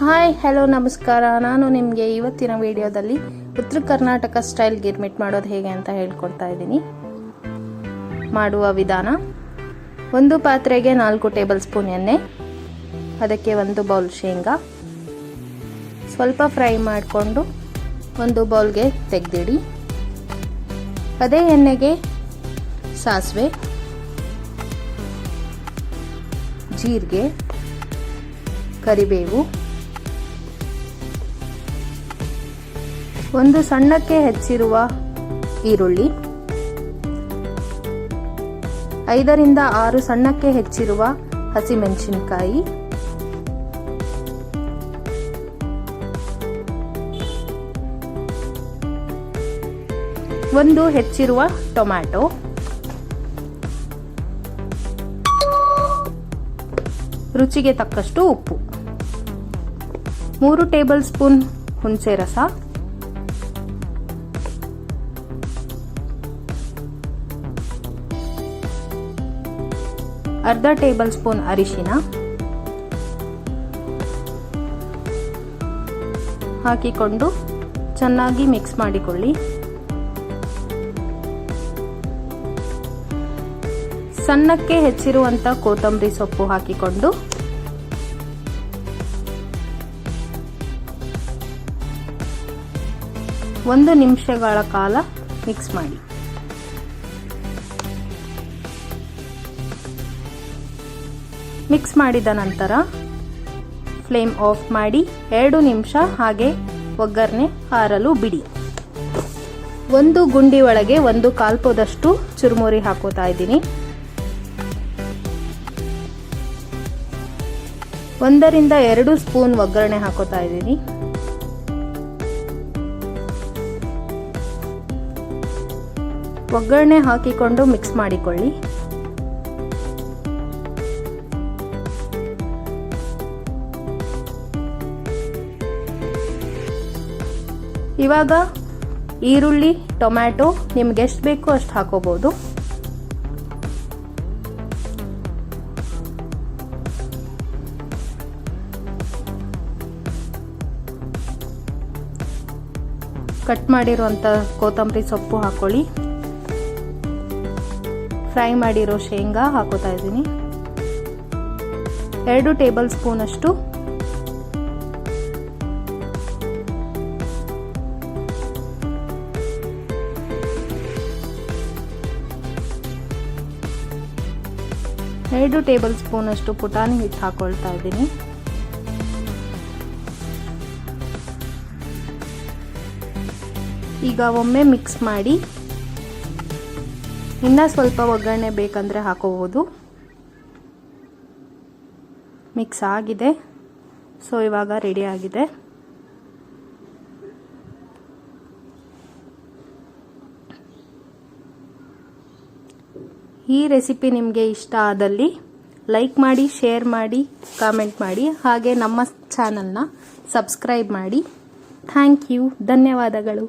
Hi hello ನಮಸ್ಕಾರ. ನಾನು ನಿಮಗೆ ಇವತ್ತಿನ ವಿಡಿಯೋದಲ್ಲಿ ಉತ್ತರ ಕರ್ನಾಟಕ ಸ್ಟೈಲ್ ಗಿರ್ಮಿಟ್ ಮಾಡೋದು ಹೇಗೆ ಅಂತ ಹೇಳ್ಕೊಡ್ತಾ ಇದ್ದೀನಿ. ಮಾಡುವ ವಿಧಾನ, ಒಂದು ಪಾತ್ರೆಗೆ ನಾಲ್ಕು ಟೇಬಲ್ ಸ್ಪೂನ್ ಎಣ್ಣೆ, ಅದಕ್ಕೆ ಒಂದು ಬೌಲ್ ಶೇಂಗಾ, ಸ್ವಲ್ಪ ಫ್ರೈ ಮಾಡಿಕೊಂಡು ಒಂದು ಬೌಲ್ಗೆ ತೆಗೆದಿಡಿ. ಅದೇ ಎಣ್ಣೆಗೆ ಸಾಸಿವೆ, ಜೀರಿಗೆ, ಕರಿಬೇವು ಒಂದು ಸಣ್ಣಕ್ಕೆ ಹೆಚ್ಚಿರುವ ಈರುಳ್ಳಿ, ಐದರಿಂದ ಆರು ಸಣ್ಣಕ್ಕೆ ಹೆಚ್ಚಿರುವ ಹಸಿಮೆಣಸಿನಕಾಯಿ, ಒಂದು ಹೆಚ್ಚಿರುವ ಟೊಮ್ಯಾಟೊ, ರುಚಿಗೆ ತಕ್ಕಷ್ಟು ಉಪ್ಪು, ಮೂರು ಟೇಬಲ್ ಸ್ಪೂನ್ ಹುಣಸೆ ರಸ ಅರ್ಧ ಟೇಬಲ್ ಸ್ಪೂನ್ ಅರಿಶಿನ ಹಾಕಿಕೊಂಡು ಚೆನ್ನಾಗಿ ಮಿಕ್ಸ್ ಮಾಡಿಕೊಳ್ಳಿ. ಸಣ್ಣಕ್ಕೆ ಹೆಚ್ಚಿರುವಂತ ಕೊತ್ತಂಬರಿ ಸೊಪ್ಪು ಹಾಕಿಕೊಂಡು ಒಂದು ನಿಮಿಷಗಳ ಕಾಲ ಮಿಕ್ಸ್ ಮಾಡಿ. ಮಿಕ್ಸ್ ಮಾಡಿದ ನಂತರ ಫ್ಲೇಮ್ ಆಫ್ ಮಾಡಿ ಎರಡು ನಿಮಿಷ ಹಾಗೆ ಒಗ್ಗರಣೆ ಹಾರಲು ಬಿಡಿ. ಒಂದು ಗುಂಡಿ ಒಳಗೆ ಒಂದು ಕಾಲ್ಪದಷ್ಟು ಚುರುಮುರಿ ಹಾಕೋತಾ ಇದ್ದೀನಿ. ಒಂದರಿಂದ ಎರಡು ಸ್ಪೂನ್ ಒಗ್ಗರಣೆ ಹಾಕೋತಾ ಇದ್ದೀನಿ. ಒಗ್ಗರಣೆ ಹಾಕಿಕೊಂಡು ಮಿಕ್ಸ್ ಮಾಡಿಕೊಳ್ಳಿ. ಇವಾಗ ಈರುಳ್ಳಿ, ಟೊಮ್ಯಾಟೊ, ನಿಮ್ಗೆ ಎಷ್ಟು ಬೇಕು ಅಷ್ಟು ಹಾಕೋಬಹುದು ಕಟ್ ಮಾಡಿರುವಂಥ ಕೊತ್ತಂಬರಿ ಸೊಪ್ಪು ಹಾಕೊಳ್ಳಿ. ಫ್ರೈ ಮಾಡಿರೋ ಶೇಂಗಾ ಹಾಕೋತಾ ಇದ್ದೀನಿ. ಎರಡು ಟೇಬಲ್ ಸ್ಪೂನ್ ಎರಡು ಟೇಬಲ್ ಸ್ಪೂನ್ ಅಷ್ಟು ಪುಟಾಣಿ ಹಿಟ್ಟು ಹಾಕೊಳ್ತಾ ಇದ್ದೀನಿ. ಈಗ ಒಮ್ಮೆ ಮಿಕ್ಸ್ ಮಾಡಿ ಇನ್ನೂ ಸ್ವಲ್ಪ ಒಗ್ಗರಣೆ ಬೇಕಂದರೆ ಹಾಕೋಬೋದು ಮಿಕ್ಸ್ ಆಗಿದೆ. ಸೊ, ಇವಾಗ ರೆಡಿ ಆಗಿದೆ. ಈ ರೆಸಿಪಿ ನಿಮಗೆ ಇಷ್ಟ ಆದಲ್ಲಿ ಲೈಕ್ ಮಾಡಿ ಶೇರ್ ಮಾಡಿ ಕಾಮೆಂಟ್ ಮಾಡಿ, ಹಾಗೆ ನಮ್ಮ ಚಾನಲ್ನ ಸಬ್ಸ್ಕ್ರೈಬ್ ಮಾಡಿ. ಥ್ಯಾಂಕ್ ಯು ಧನ್ಯವಾದಗಳು.